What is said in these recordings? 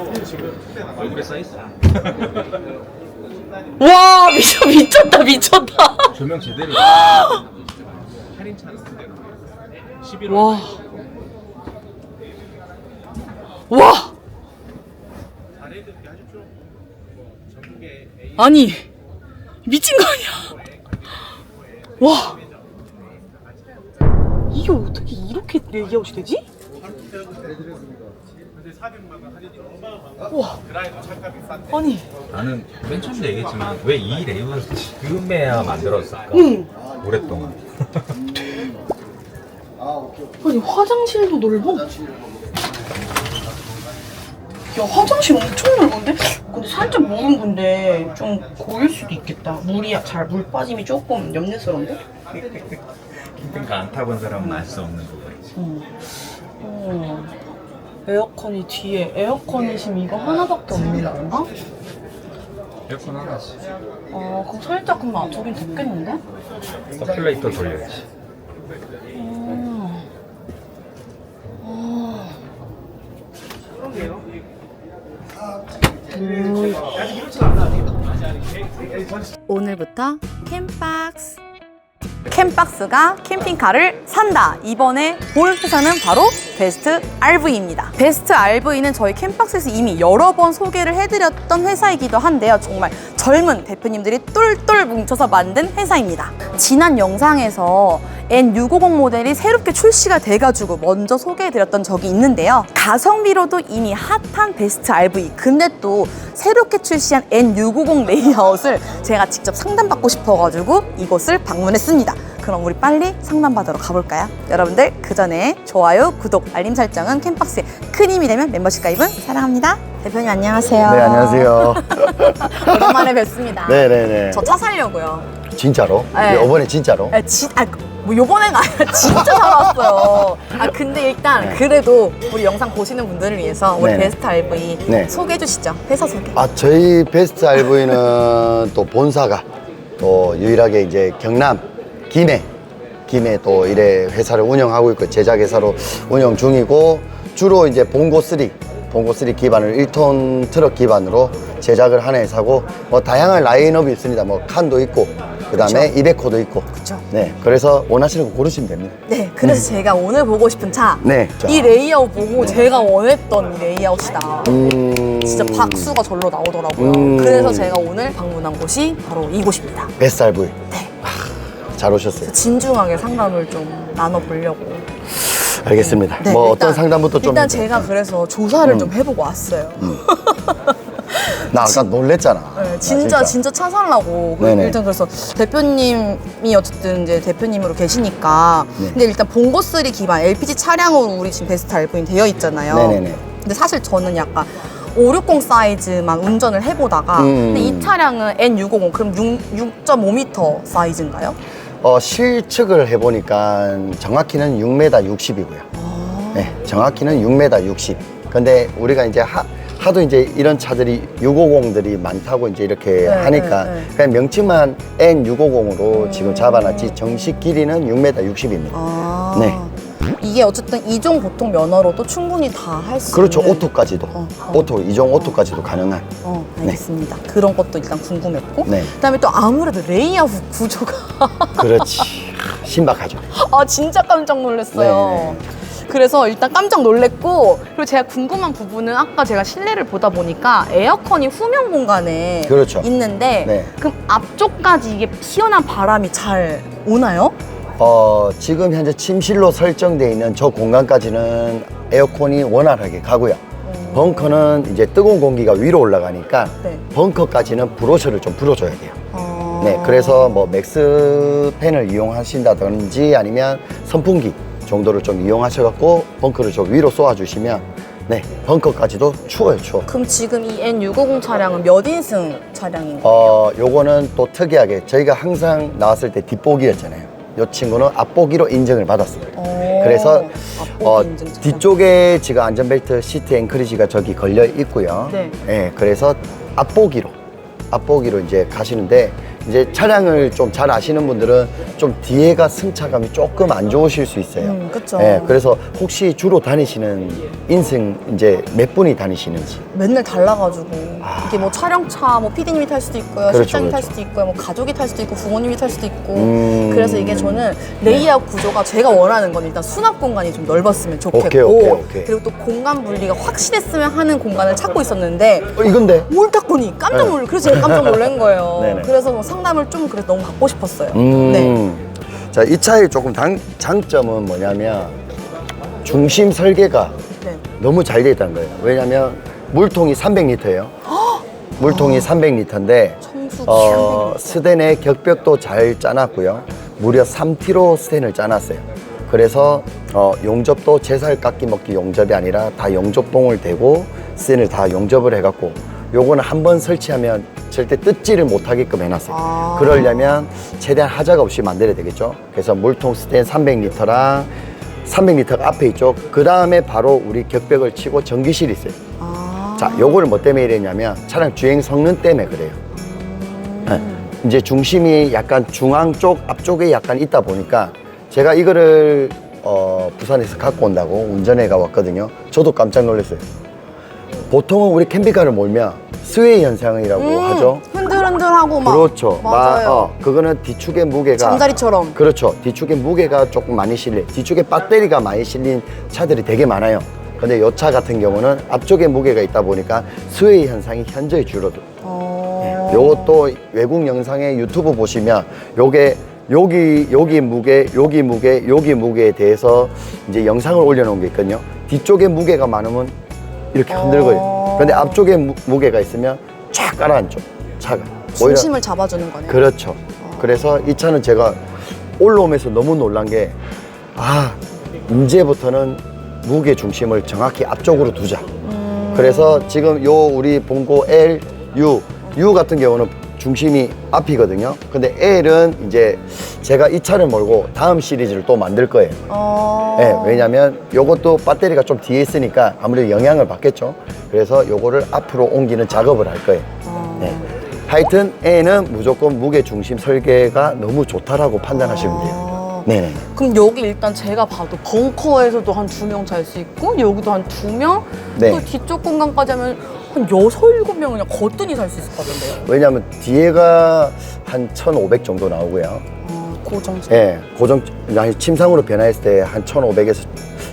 얼굴에 쌓였어. 와 미쳐 미쳤다 미쳤다. 조명 제대로. 할인 찬스. 11월. 와. 와. 아니 미친 거 아니야? 와. 이게 어떻게 이렇게 레이아웃이 되지? 와. 아니. 나는 맨 처음에 얘기했지만 왜 이 레이아웃을 지금에야 만들었을까? 응. 오랫동안. 아니 화장실도 넓어. 야 화장실 엄청 넓은데? 근데 살짝 물은 건데 좀 고일 수도 있겠다. 물이 잘 물 빠짐이 조금 염려스러운데? 캠핑카 안 타본 사람은 알 수 없는 부분이지. 어. 에어컨이 뒤에 에어컨이 지금 이거 하나밖에 없는 건가? 에어컨 하나지. 아 그럼 살짝 그럼 아, 저긴 덥겠는데? 서큘레이터 돌려야지. 음. 아. 오늘부터 캠박스 캠박스가 캠핑카를 산다. 이번에 볼 회사는 바로 베스트 RV입니다. 베스트 RV는 저희 캠박스에서 이미 여러 번 소개를 해드렸던 회사이기도 한데요. 정말 젊은 대표님들이 똘똘 뭉쳐서 만든 회사입니다. 지난 영상에서 N650 모델이 새롭게 출시가 돼가지고 먼저 소개해드렸던 적이 있는데요. 가성비로도 이미 핫한 베스트 RV 근데 또 새롭게 출시한 N650 레이아웃을 제가 직접 상담받고 싶어가지고 이곳을 방문했습니다. 그럼 우리 빨리 상담받으러 가볼까요? 여러분들 그 전에 좋아요, 구독, 알림 설정은 캠박스의 큰 힘이 되면 멤버십 가입은 사랑합니다. 대표님 안녕하세요. 네, 안녕하세요. 오랜만에 뵙습니다. 네네네. 저 차 살려고요. 진짜로? 네. 이번에 진짜로? 아, 진, 아, 뭐 요번에가 아니라 진짜 살았어요. 아 근데 일단 그래도 우리 영상 보시는 분들을 위해서 우리 네. 베스트 RV 네. 소개해 주시죠. 회사 소개. 아, 저희 베스트 RV는 또 본사가 또 유일하게 이제 경남 김해, 김해 또 이래 회사를 운영하고 있고 제작회사로 운영 중이고 주로 이제 봉고 3, 봉고 3 기반을 1톤 트럭 기반으로 제작을 하는 회사고 뭐 다양한 라인업이 있습니다. 뭐 칸도 있고 그다음에 이베코도 있고. 그쵸. 네, 그래서 원하시는 거 고르시면 됩니다. 네, 그래서 제가 오늘 보고 싶은 차. 네. 자. 이 레이아웃 보고 제가 원했던 이 레이아웃이다. 음... 진짜 박수가 절로 나오더라고요. 음. 그래서 제가 오늘 방문한 곳이 바로 이곳입니다. 베스트 RV. 네. 잘 오셨어요. 진중하게 상담을 좀 나눠보려고. 알겠습니다. 네, 뭐 일단- 어떤 상담부터 좀. 음. 일단 제가 그래서 조사를 좀 해보고 왔어요. 나 아까 놀랬잖아. 네, 나 진짜 진짜 차 살라고. 네네. 일단 그래서 대표님이 어쨌든 이제 대표님으로 계시니까. 네. 근데 일단 봉고 3 기반 LPG 차량으로 우리 지금 베스트 알부인 되어 있잖아요. 네네네. 근데 사실 저는 약간 560 사이즈만 운전을 해보다가 음. 근데 이 차량은 N650 그럼 6, 6.5m 사이즈인가요? 어, 실측을 해보니까 정확히는 6m 60이고요. 아. 네, 정확히는 6m 60. 근데 우리가 이제 하, 하도 이제 이런 차들이 650들이 많다고 이제 이렇게 네, 하니까 네, 네. 그냥 명칭만 N650으로 지금 잡아놨지 정식 길이는 6m 60입니다. 아. 네. 이게 어쨌든 이종 보통 면허로도 충분히 다 할수 그렇죠. 있는 오토까지도. 어, 어. 오토, 이종 오토까지도 가능한. 어, 알겠습니다. 그런 것도 일단 궁금했고. 네. 그다음에 또 아무래도 레이아웃 구조가 그렇지. 신박하죠. 아 진짜 깜짝 놀랐어요. 네, 그래서 일단 깜짝 놀랬고 그리고 제가 궁금한 부분은 아까 제가 실내를 보다 보니까 에어컨이 후면 공간에 그렇죠. 있는데 네. 그럼 앞쪽까지 이게 시원한 바람이 잘 오나요? 어, 지금 현재 침실로 설정되어 있는 저 공간까지는 에어컨이 원활하게 가고요. 벙커는 이제 뜨거운 공기가 위로 올라가니까 네. 벙커까지는 브로셔를 좀 불어줘야 돼요. 어... 네, 그래서 뭐 맥스 팬을 이용하신다든지 아니면 선풍기 정도를 좀 이용하셔갖고 벙커를 좀 위로 쏘아주시면 네, 벙커까지도 추워요, 추워. 그럼 지금 이 N650 차량은 몇 인승 차량인가요? 어, 요거는 또 특이하게 저희가 항상 나왔을 때 뒷보기였잖아요. 요 친구는 앞보기로 인증을 받았습니다. 어, 그래서 어. 뒤쪽에 지금 안전벨트 시트 앵크리지가 저기 걸려 있고요. 네. 예, 그래서 앞보기로 앞보기로 이제 가시는데 이제 차량을 좀 잘 아시는 분들은 좀 뒤에가 승차감이 조금 안 좋으실 수 있어요. 음, 그쵸. 예, 그래서 혹시 주로 다니시는 인생 이제 몇 분이 다니시는지. 맨날 달라가지고 이게 뭐 촬영차 뭐 피디님이 탈 수도 있고요 그렇죠, 실장이 탈 그렇죠. 수도 있고요 뭐 가족이 탈 수도 있고 부모님이 탈 수도 있고 음. 그래서 이게 저는 레이아웃 구조가 제가 원하는 건 일단 수납 공간이 좀 넓었으면 좋겠고 오케이, 오케이, 오케이. 그리고 또 공간 분리가 확실했으면 하는 공간을 찾고 있었는데 어, 이건데? 뭘딱 보니 깜짝 놀래 그래서 제가 깜짝 놀란 거예요 네네. 그래서 뭐 상담을 좀 그래서 너무 받고 싶었어요 음. 네. 자, 이 차의 조금 장, 장점은 뭐냐면 중심 설계가 네. 너무 잘돼 있다는 거예요. 왜냐면 물통이 300리터예요. 물통이 300리터인데 청수 어, 스텐의 격벽도 잘 짜놨고요. 무려 3kg 스텐을 짜놨어요. 그래서 어, 용접도 제살 깎기 먹기 용접이 아니라 다 용접봉을 대고 스텐을 다 용접을 해갖고 요거는 한 번 설치하면 절대 뜯지를 못하게끔 해놨어요. 아. 그러려면 최대한 하자가 없이 만들어야 되겠죠. 그래서 물통 스텐 300리터랑 300리터가 앞에 있죠. 그 다음에 바로 우리 격벽을 치고 전기실이 있어요. 아. 자, 요거를 뭐 때문에 이랬냐면 차량 주행 성능 때문에 그래요. 네. 이제 중심이 약간 중앙 쪽 앞쪽에 약간 있다 보니까 제가 이거를 어, 부산에서 갖고 온다고 운전해 가 왔거든요. 저도 깜짝 놀랐어요. 보통은 우리 캠핑카를 몰면 스웨이 현상이라고 음, 하죠. 흔들흔들하고 막 그렇죠. 마- 맞아요 어, 그거는 뒤축의 무게가 잠자리처럼 그렇죠. 뒤축에 무게가 조금 많이 실려. 뒤축에 배터리가 많이 실린 차들이 되게 많아요. 근데 이 차 같은 경우는 앞쪽에 무게가 있다 보니까 스웨이 현상이 현저히 줄어들어요. 어... 요것도 외국 영상에 유튜브 보시면 요게 여기 여기 무게 여기 무게 여기 무게에 대해서 이제 영상을 올려놓은 게 있거든요 뒤쪽에 무게가 많으면 이렇게 흔들거려요 어. 근데 앞쪽에 무, 무게가 있으면 쫙 가라앉죠. 차가. 오히려 중심을 잡아주는 거네요. 그렇죠. 그래서 이 차는 제가 올라오면서 너무 놀란 게 아 이제부터는 무게 중심을 정확히 앞쪽으로 두자. 그래서 지금 요 우리 본고 L, U, U 같은 경우는 중심이 앞이거든요. 근데 L은 이제 제가 이 차를 몰고 다음 시리즈를 또 만들 거예요. 어... 네, 왜냐면 요것도 배터리가 좀 뒤에 있으니까 아무래도 영향을 받겠죠. 그래서 요거를 앞으로 옮기는 작업을 할 거예요. 어... 네. 하여튼 A는 무조건 무게 중심 설계가 너무 좋다라고 판단하시면 돼요. 어... 네네. 그럼 여기 일단 제가 봐도 벙커에서도 한 두 명 잘 수 있고 여기도 한 두 명, 네. 또 뒤쪽 공간까지 하면 한 여섯 일곱 명 그냥 거뜬히 살 수 있을 것 같은데요. 왜냐면 뒤에가 한 1,500 정도 나오고요. 어, 고정. 예, 고정, 아니, 침상으로 변화했을 때 한 1,500에서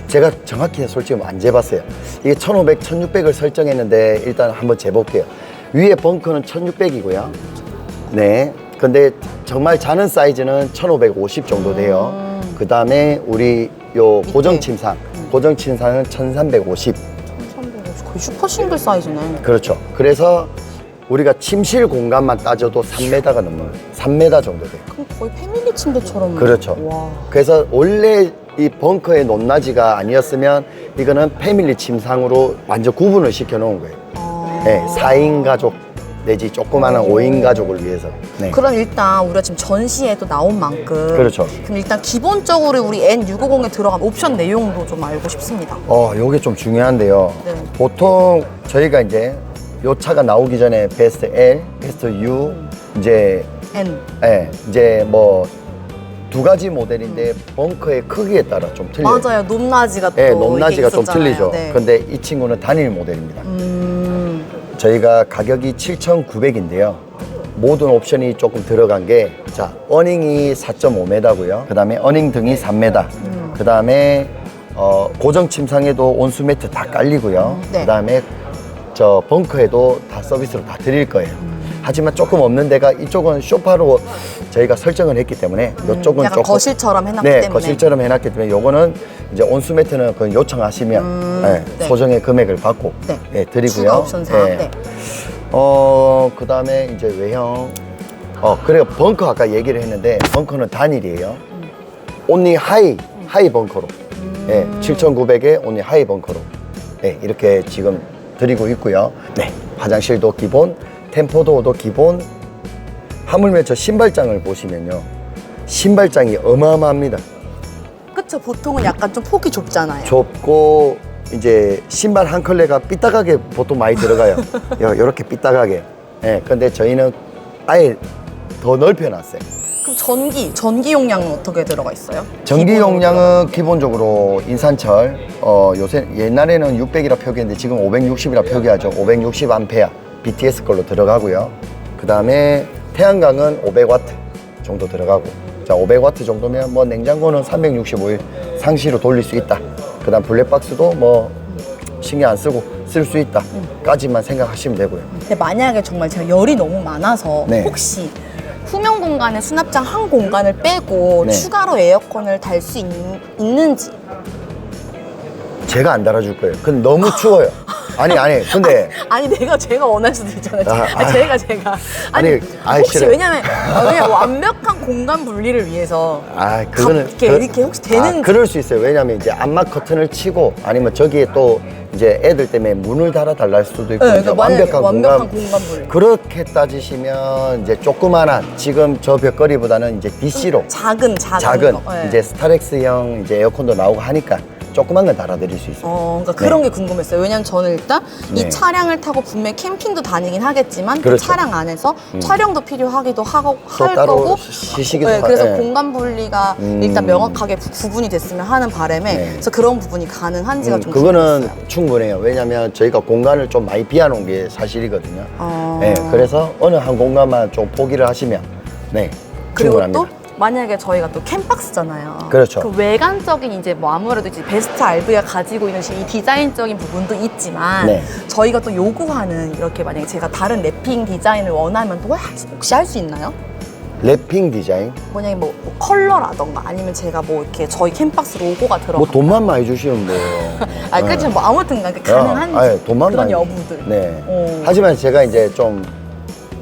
제가 정확히 솔직히 안 재봤어요. 이게 1,500, 1,600을 설정했는데 일단 한번 재볼게요. 위에 벙커는 1,600이고요. 네. 근데 정말 자는 사이즈는 1,550 정도 돼요. 그 다음에 우리 요 고정 침상, 고정 침상은 1,350. 1350 거의 슈퍼 싱글 사이즈네. 그렇죠. 그래서 우리가 침실 공간만 따져도 3m가 넘는, 3m 정도 돼요. 그럼 거의 패밀리 침대처럼. 그렇죠. 와. 그래서 원래 이 벙커의 높낮이가 아니었으면 이거는 패밀리 침상으로 완전 구분을 시켜 놓은 거예요. 아... 네, 4인 가족 내지 조그마한 오. 5인 가족을 위해서. 네. 그럼 일단 우리가 지금 전시에도 나온 만큼 그렇죠. 그럼 일단 기본적으로 우리 N650에 들어간 옵션 내용도 좀 알고 싶습니다. 어, 요게 좀 중요한데요. 네. 보통 저희가 이제 요 차가 나오기 전에 베스트 L, 베스트 U, 이제, N. 예, 이제 뭐 두 가지 모델인데 벙커의 크기에 따라 좀 틀려요. 맞아요. 높낮이가 또 예, 높낮이가 좀 있었잖아요. 틀리죠. 네. 근데 이 친구는 단일 모델입니다. 음. 저희가 가격이 7,900인데요. 모든 옵션이 조금 들어간 게, 자, 어닝이 4.5m고요. 그 다음에 어닝 등이 3m. 그 다음에, 어, 고정 침상에도 온수 매트 다 깔리고요. 네. 그 다음에 저 벙커에도 다 서비스로 다 드릴 거예요. 하지만 조금 없는 데가 이쪽은 쇼파로 저희가 설정을 했기 때문에 이쪽은 음, 약간 조금 거실처럼 해놨기 네, 때문에. 거실처럼 해놨기 때문에 요거는 이제 온수 매트는 그 요청하시면 음, 네, 네. 소정의 금액을 받고 네. 예, 드리고요. 추가 옵션상. 네. 어, 그 다음에 이제 외형. 어, 그래요. 벙커 아까 얘기를 했는데, 벙커는 단일이에요. 온리 하이, 하이 벙커로. 예, 7,900에 온리 하이 벙커로. 예, 이렇게 지금 드리고 있고요. 네. 화장실도 기본, 템포도어도 기본. 하물며 저 신발장을 보시면요. 신발장이 어마어마합니다. 그쵸. 보통은 약간 좀 폭이 좁잖아요. 좁고 이제 신발 한 컬레가 삐딱하게 보통 많이 들어가요. 요- 요렇게 삐딱하게. 예, 근데 저희는 아예 더 넓혀놨어요. 그럼 전기, 전기 용량은 어떻게 들어가 있어요? 전기 기본으로 용량은 기본적으로 인산철 어 요새 옛날에는 600이라 표기했는데 지금 560이라 표기하죠. 560 암페어 BTS 걸로 들어가고요. 그 다음에 태양광은 500와트 정도 들어가고 자 500와트 정도면 뭐 냉장고는 365일 상시로 돌릴 수 있다. 그 다음 블랙박스도 뭐 신경 안 쓰고 쓸 수 있다 까지만 생각하시면 되고요. 근데 만약에 정말 제가 열이 너무 많아서 네. 혹시 후면 공간에 수납장 한 공간을 빼고 네. 추가로 에어컨을 달 수 있는지 제가 안 달아줄 거예요. 근데 너무 추워요. 아니 아니 근데 아니 내가 제가 원할 수도 있잖아요. 아, 아, 아. 제가 제가 아니, 아니, 아이, 혹시 싫어요. 왜냐면 아, 왜냐면 완벽한 공간 분리를 위해서 아, 그거는 이렇게, 그- 이렇게 혹시 되는지 아, 그럴 수 있어요. 왜냐면 이제 암막 커튼을 치고 아니면 저기에 또 이제 애들 때문에 문을 달아 달랄 수도 있고 네, 이제 그러니까 만약에 완벽한, 완벽한 공간, 공간 분리. 그렇게 따지시면 이제 조그만한 지금 저 벽걸이보다는 이제 DC로 작은 작은 작은 거. 네. 이제 스타렉스형 이제 에어컨도 나오고 하니까 조그만 건 달아드릴 수 있어요. 어, 그러니까 그런 네. 게 궁금했어요. 왜냐면 저는 일단 네. 이 차량을 타고 분명히 캠핑도 다니긴 하겠지만 그 그렇죠. 차량 안에서 촬영도 필요하기도 하고 또 할 따로 거고 네, 하- 그래서 예. 공간 분리가 음. 일단 명확하게 구- 구분이 됐으면 하는 바람에 네. 그래서 그런 부분이 가능한지가 음, 좀 그거는 궁금했어요. 충분해요. 왜냐면 저희가 공간을 좀 많이 비워놓은 게 사실이거든요. 어. 네, 그래서 어느 한 공간만 좀 포기를 하시면 네 그리고 충분합니다. 또 만약에 저희가 또 캠박스잖아요. 그렇죠. 그 외관적인 이제 뭐 아무래도 이제 베스트 RV가 가지고 있는 이 디자인적인 부분도 있지만 네. 저희가 또 요구하는 이렇게 만약에 제가 다른 랩핑 디자인을 원하면 또 혹시 할 수 있나요? 랩핑 디자인 만약에 뭐, 뭐 컬러라던가 아니면 제가 뭐 이렇게 저희 캠박스 로고가 들어가 뭐 돈만 많이 주시면 뭐 아 그렇죠 뭐 아무튼 간에 가능한지 아니, 돈만 그런 많이- 여부들 네. 어. 하지만 제가 이제 좀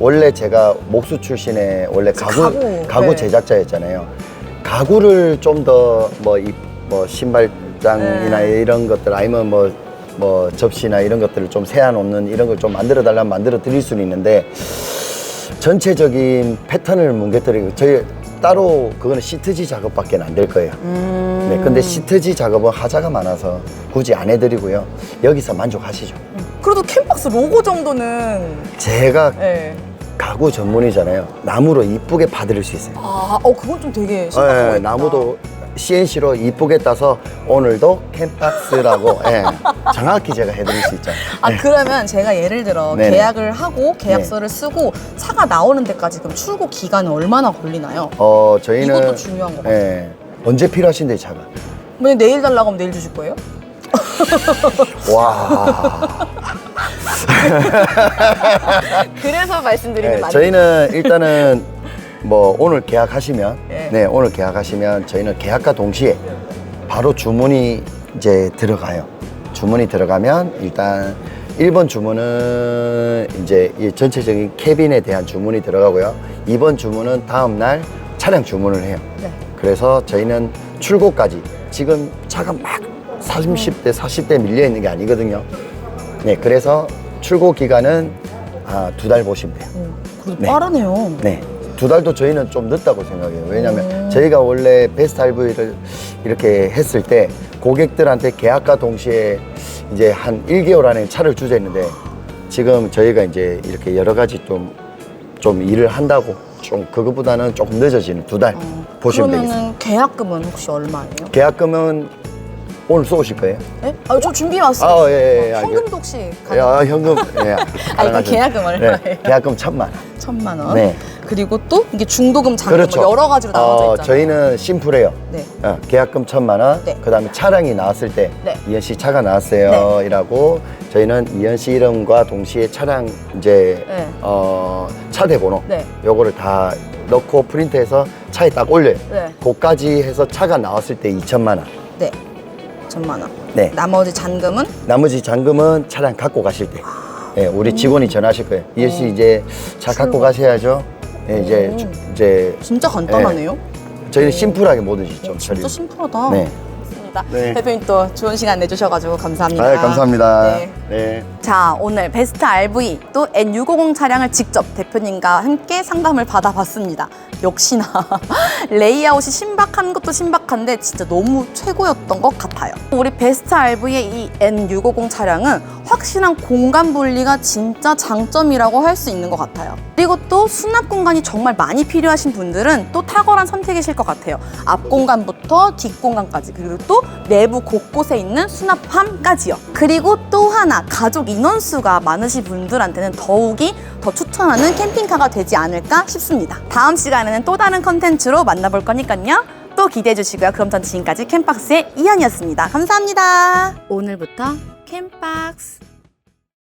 원래 제가 목수 출신의 원래 가구 가구, 네. 제작자였잖아요. 가구를 좀 더 뭐 이 뭐 신발장이나 네. 이런 것들 아니면 뭐 뭐 접시나 이런 것들을 좀 세워놓는 이런 걸 좀 만들어 달라면 만들어 드릴 수는 있는데 전체적인 패턴을 뭉개뜨리고 저희 따로 그거는 시트지 작업밖에 안 될 거예요. 음. 네, 근데 시트지 작업은 하자가 많아서 굳이 안 해드리고요. 여기서 만족하시죠. 그래도 캠박스 로고 정도는 제가 네. 가구 전문이잖아요. 나무로 이쁘게 봐드릴 수 있어요. 아, 어 그건 좀 되게 신박하다. 예, 나무도 CNC로 이쁘게 따서 오늘도 캠박스라고 예, 정확히 제가 해드릴 수 있죠. 아 그러면 제가 예를 들어 네네. 계약을 하고 계약서를 쓰고 차가 나오는 데까지 그럼 출고 기간은 얼마나 걸리나요? 어, 저희는 이것도 중요한 것 같아요. 예, 언제 필요하신데 차가? 만약 내일 달라고 하면 내일 주실 거예요? 와. 그래서 말씀드리는 네, 말이 저희는 일단은 뭐 오늘 계약하시면 네. 네 오늘 계약하시면 저희는 계약과 동시에 바로 주문이 이제 들어가요. 주문이 들어가면 일단 1번 주문은 이제 이 전체적인 캐빈에 대한 주문이 들어가고요. 2번 주문은 다음 날 차량 주문을 해요. 네. 그래서 저희는 출고까지 지금 차가 막 30대, 40대 밀려 있는 게 아니거든요. 네, 그래서 출고 기간은 아, 두 달 보시면 돼요. 어, 그래도 네. 빠르네요. 네. 두 달도 저희는 좀 늦다고 생각해요. 왜냐하면 음. 저희가 원래 베스트 RV를 이렇게 했을 때 고객들한테 계약과 동시에 이제 한 1개월 안에 차를 주자 했는데 지금 저희가 이제 이렇게 여러 가지 좀, 좀 일을 한다고 좀 그거보다는 조금 늦어지는 두달 어, 보시면 되겠습니다. 계약금은 혹시 얼마예요? 계약금은 오늘 쏘실 거예요? 네? 아, 저 준비해 왔어요. 아, 예, 예, 예. 현금도 혹시 가능? 야, 현금. 예, 아, 일단 계약금 얼마예요? 네, 계약금 천만 원. 천만 원. 네. 그리고 또 이게 중도금, 잔금 그렇죠. 뭐 여러 가지로 나눠져 어, 있잖아요. 저희는 심플해요. 네. 어, 계약금 천만 원. 네. 그다음에 차량이 나왔을 때 네. 이현 씨 차가 나왔어요. 이라고 저희는 이현 씨 이름과 동시에 차량 이제 네. 어, 차대 번호 네. 요거를 다 넣고 프린트해서 차에 딱 올려요. 네. 그까지 해서 차가 나왔을 때 2천만 원. 네. 천만 원. 네. 나머지 잔금은 나머지 잔금은 차량 갖고 가실 때. 네, 음. 우리 직원이 전화하실 거예요. 이현 씨 이제 차 갖고 가셔야죠. 네, 이제 음. 주- 이제 진짜 간단하네요. 저희는 심플하게 뭐든지 좀 처리. 진짜 심플하다. 네. 알겠습니다. 네. 대표님 또 좋은 시간 내주셔가지고 감사합니다. 아, 감사합니다. 네. 네. 자, 오늘 베스트 RV 또 N650 차량을 직접 대표님과 함께 상담을 받아봤습니다. 역시나 레이아웃이 신박한 것도 신박한데 진짜 너무 최고였던 것 같아요. 우리 베스트 RV의 이 N650 차량은 확실한 공간 분리가 진짜 장점이라고 할 수 있는 것 같아요. 그리고 또 수납 공간이 정말 많이 필요하신 분들은 또 탁월한 선택이실 것 같아요. 앞 공간부터 뒷 공간까지 그리고 또 내부 곳곳에 있는 수납함까지요. 그리고 또 하나 가족 인원수가 많으신 분들한테는 더욱이 더 추천하는 캠핑카가 되지 않을까 싶습니다. 다음 시간에는 또 다른 컨텐츠로 만나볼 거니까요. 또 기대해 주시고요. 그럼 전 지금까지 캠박스의 이현이었습니다. 감사합니다. 오늘부터 캠박스